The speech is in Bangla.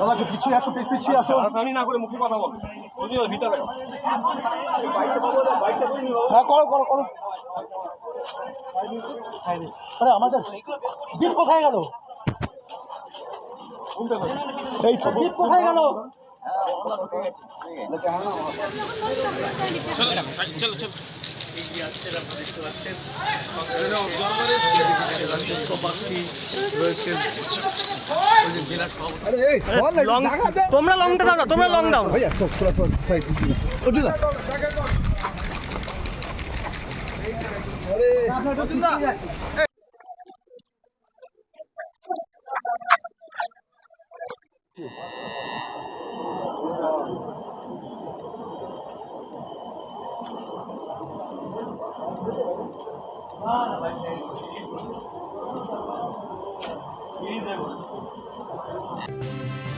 দাদা একটু পিছিয়ে আসো পিছিয়ে আসো। আমি না করে মুখে কথা বল। ভিতরে? হ্যাঁ করো করো করো। আরে আমাদের দ্বীপ কোথায় গেল? এই তো দ্বীপ কোথায় গেল? লং তোমরা লংটা দাও না তোমরা লং দাও। Ah, like Thank you.